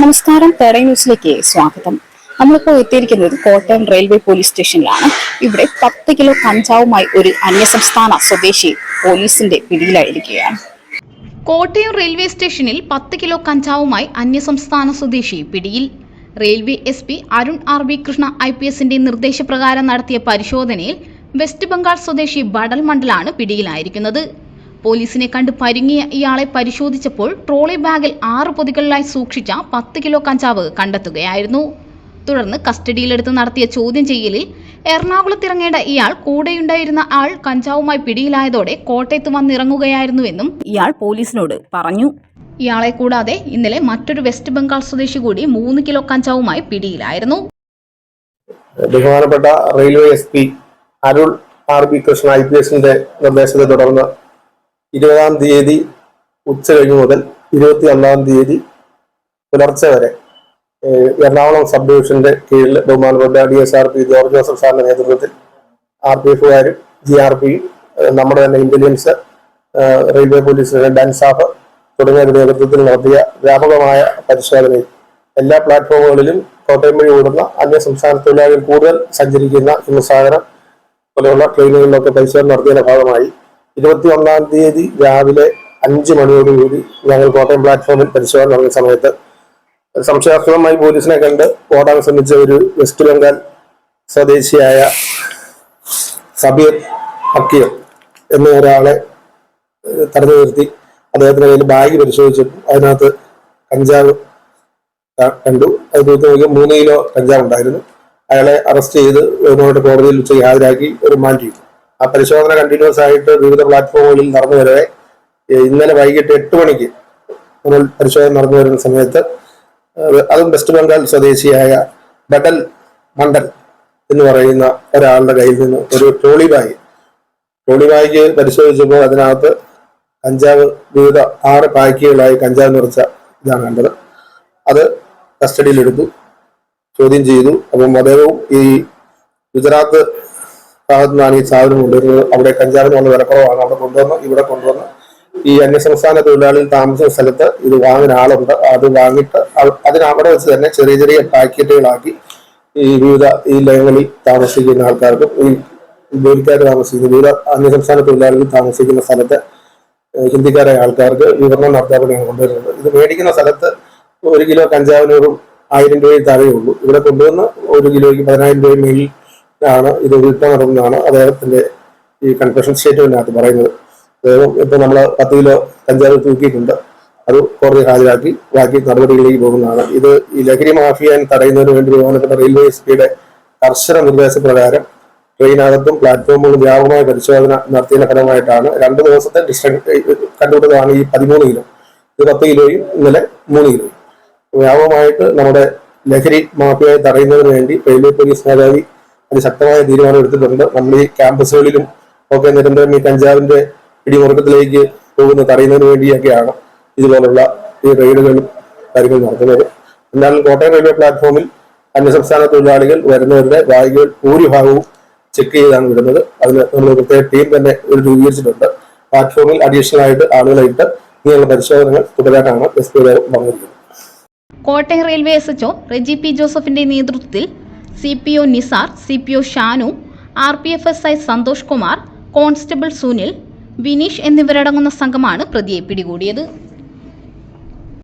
നമസ്കാരം. തേടൈ ന്യൂസിലേക്ക് സ്വാഗതം. നമ്മളിപ്പോൾ എത്തിയിരിക്കുന്നത് കോട്ടയം റെയിൽവേ പോലീസ് സ്റ്റേഷനിലാണ്. ഇവിടെ പത്ത് കിലോ കഞ്ചാവുമായി ഒരു അന്യസംസ്ഥാന സ്വദേശി പോലീസിന്റെ പിടിയിലായിരിക്കുകയാണ്. കോട്ടയം റെയിൽവേ സ്റ്റേഷനിൽ പത്ത് കിലോ കഞ്ചാവുമായി അന്യസംസ്ഥാന സ്വദേശി പിടിയിൽ. Railway S P Arun R V Krishna I P എസിന്റെ നിർദ്ദേശപ്രകാരം നടത്തിയ പരിശോധനയിൽ വെസ്റ്റ് ബംഗാൾ സ്വദേശി ബഡൽ മണ്ഡലാണ് പിടിയിലായിരിക്കുന്നത്. പോലീസിനെ കണ്ട് പരുങ്ങിയ ഇയാളെ പരിശോധിച്ചപ്പോൾ ട്രോളി ബാഗിൽ ആറ് പൊതികളിലായി സൂക്ഷിച്ച പത്ത് കിലോ കഞ്ചാവ് കണ്ടെത്തുകയായിരുന്നു. തുടർന്ന് കസ്റ്റഡിയിലെടുത്ത് നടത്തിയ ചോദ്യം ചെയ്യലിൽ എറണാകുളത്തിറങ്ങേണ്ട ഇയാൾ കൂടെയുണ്ടായിരുന്ന ആൾ കഞ്ചാവുമായി പിടിയിലായതോടെ കോട്ടയത്ത് വന്നിറങ്ങുകയായിരുന്നുവെന്നും ഇയാൾ പോലീസിനോട് പറഞ്ഞു. ഇയാളെ കൂടാതെ ഇന്നലെ മറ്റൊരു വെസ്റ്റ് ബംഗാൾ സ്വദേശി കൂടി മൂന്ന് കിലോ കഞ്ചാവുമായി പിടിയിലായിരുന്നു. ബഹുമാനപ്പെട്ട railway S P Arul R B Krishna I P എസിന്റെ നിർദ്ദേശത്തെ തുടർന്ന് ഇരുപതാം തീയതി ഉച്ച കഴിഞ്ഞ് മുതൽ ഇരുപത്തി ഒന്നാം തീയതി പുലർച്ചെ വരെ എറണാകുളം സബ് ഡിവിഷന്റെ കീഴിൽ ബഹുമാനപ്പെട്ട D S R P George Joseph സാറിന്റെ നേതൃത്വത്തിൽ ആർ പി എഫുകാരും ജി ആർ പി നമ്മുടെ തന്നെ ഇന്റലിജൻസ് റെയിൽവേ പോലീസിന്റെ ഡൻസാഫ് തുടങ്ങിയവരുടെ നേതൃത്വത്തിൽ നടത്തിയ വ്യാപകമായ പരിശോധനയിൽ എല്ലാ പ്ലാറ്റ്ഫോമുകളിലും കോട്ടയം വഴി ഓടുന്ന അന്യ സംസ്ഥാന തൊഴിലാളികൾ കൂടുതൽ സഞ്ചരിക്കുന്ന ഹിമസാഗരം പോലെയുള്ള ട്രെയിനുകളിലൊക്കെ പരിശോധന നടത്തിയതിന്റെ ഭാഗമായി ഇരുപത്തി ഒന്നാം തീയതി രാവിലെ അഞ്ച് മണിയോടുകൂടി ഞങ്ങൾ കോട്ടയം പ്ലാറ്റ്ഫോമിൽ പരിശോധന നടന്ന സമയത്ത് സംശയാസ്പദമായി പോലീസിനെ കണ്ട് ഓടാൻ ശ്രമിച്ച ഒരു വെസ്റ്റ് ബംഗാൾ സ്വദേശിയായ സബീർ അക്കീർ എന്ന ഒരാളെ തടഞ്ഞു നിർത്തി. അദ്ദേഹത്തിന്റെ കയ്യിൽ ബാഗ് പരിശോധിച്ചു അതിനകത്ത് കഞ്ചാവ് കണ്ടു. അത് തൂത്ത് മൂന്ന് കിലോ കഞ്ചാവ് ഉണ്ടായിരുന്നു അയാളെ അറസ്റ്റ് ചെയ്ത് കോടതിയിൽ ഉച്ചയ്ക്ക് ഹാജരാക്കി റിമാൻഡ് ചെയ്തു. ആ പരിശോധന കണ്ടിന്യൂസ് ആയിട്ട് വിവിധ പ്ലാറ്റ്ഫോമുകളിൽ നടന്നു വരവെ. ഇന്നലെ വൈകിട്ട് എട്ട് മണിക്ക് നമ്മൾ പരിശോധന നടന്നു വരുന്ന സമയത്ത് അതും വെസ്റ്റ് ബംഗാൾ സ്വദേശിയായ ബഡൽ മണ്ഡൽ എന്ന് പറയുന്ന ഒരാളുടെ കയ്യിൽ നിന്ന് ഒരു ട്രോളി ബാഗ്. ട്രോളി ബാഗ് പരിശോധിച്ചപ്പോൾ അതിനകത്ത് കഞ്ചാവ് വിവിധ ആറ് പാക്കുകളായി കഞ്ചാവ് നിറച്ച ഇതാണ് കണ്ടത്. അത് കസ്റ്റഡിയിലെടുത്തു ചോദ്യം ചെയ്തു. അപ്പം അദ്ദേഹവും ഈ ഗുജറാത്ത് ഭാഗത്തു നിന്നാണ് ഈ സാധനം കൊണ്ടുവരുന്നത് അവിടെ കഞ്ചാവിന് വന്ന വിലക്കുറവാണ് അവിടെ കൊണ്ടുവന്ന് ഇവിടെ കൊണ്ടുവന്ന് ഈ അന്യസംസ്ഥാന തൊഴിലാളികൾ താമസിക്കുന്ന സ്ഥലത്ത് ഇത് വാങ്ങുന്ന ആളുണ്ട്. അത് വാങ്ങിയിട്ട് അതിനവിടെ വെച്ച് തന്നെ ചെറിയ ചെറിയ പാക്കറ്റുകളാക്കി ഈ വിവിധ ഈ ലയങ്ങളിൽ താമസിക്കുന്ന ആൾക്കാർക്കും ഈ ജോലിക്കാർ താമസിക്കുന്ന വിവിധ അന്യസംസ്ഥാന തൊഴിലാളികൾ താമസിക്കുന്ന സ്ഥലത്ത് ഹിന്ദിക്കാരായ ആൾക്കാർക്ക് വിതരണം നടത്താൻ കൊണ്ടുവരുന്നത്. ഇത് മേടിക്കുന്ന സ്ഥലത്ത് ഒരു കിലോ കഞ്ചാവിന് ഒരു ആയിരം രൂപയിൽ താഴെയുള്ളൂ ഇവിടെ കൊണ്ടുവന്ന് ഒരു കിലോയ്ക്ക് പതിനായിരം രൂപയും മേലിൽ ആണ് ഇത് വിൽപ്പന നടന്നതാണ് അദ്ദേഹത്തിന്റെ ഈ കൺഫെഷൻ സ്റ്റേറ്റ്മെന്റിനകത്ത് പറയുന്നത്. അദ്ദേഹം ഇപ്പൊ നമ്മൾ പത്ത് കിലോ കഞ്ചാവ് തൂക്കിയിട്ടുണ്ട്. അത് കോടതി ഹാജരാക്കി ബാക്കി നടപടികളിലേക്ക് പോകുന്നതാണ്. ഇത് ഈ ലഹരി മാഫിയാൻ തടയുന്നതിന് വേണ്ടി ബഹുമാനപ്പെട്ട റെയിൽവേ എസ് പിയുടെ കർശന നിർദ്ദേശപ്രകാരം ട്രെയിനകത്തും പ്ലാറ്റ്ഫോമുകളും വ്യാപകമായ പരിശോധന നടത്തിയതിന്റെ ഫലമായിട്ടാണ് രണ്ട് ദിവസത്തെ ഡിസ്റ്റൻസ് കണ്ടുപിടുന്നതാണ് ഈ പതിമൂന്ന് കിലോ. ഇത് പത്ത് കിലോയും ഇന്നലെ മൂന്ന് കിലോയും. വ്യാപകമായിട്ട് നമ്മുടെ ലഹരി മാഫിയായി തടയുന്നതിന് വേണ്ടി റെയിൽവേ പോലീസ് മേധാവി അതിശക്തമായ തീരുമാനം എടുത്തിട്ടുണ്ട്. നമ്മൾ ഈ ക്യാമ്പസുകളിലും ഒക്കെ നിരന്തരം ഈ കഞ്ചാവിന്റെ പിടിമുറുക്കത്തിലേക്ക് പോകുന്ന തടയുന്നതിന് വേണ്ടിയൊക്കെയാണ് ഇതുപോലുള്ള ഈ റെയ്ഡുകളും കാര്യങ്ങളും നടത്തുന്നത്. എന്നാൽ കോട്ടയം റെയിൽവേ പ്ലാറ്റ്ഫോമിൽ അന്യസംസ്ഥാന തൊഴിലാളികൾ വരുന്നവരുടെ ബാഗുകൾ ഭൂരിഭാഗവും ചെക്ക് ചെയ്താണ് വിടുന്നത്. അതിന് നമ്മൾ പ്രത്യേക ടീം തന്നെ ഒരു രൂപീകരിച്ചിട്ടുണ്ട്. പ്ലാറ്റ്ഫോമിൽ അഡീഷണൽ ആയിട്ട് ആളുകളായിട്ട് ഇങ്ങനെയുള്ള പരിശോധനകൾ തുടരാനാണ് S P Kottayam railway S HO Reji P ജോസഫിന്റെ നേതൃത്വത്തിൽ C P O Nisar C P O Shanu R P F S I Santhosh Kumar constable Sunil Vineesh എന്നിവരടങ്ങുന്ന സംഘമാണ് പ്രതിയെ പിടികൂടിയത്.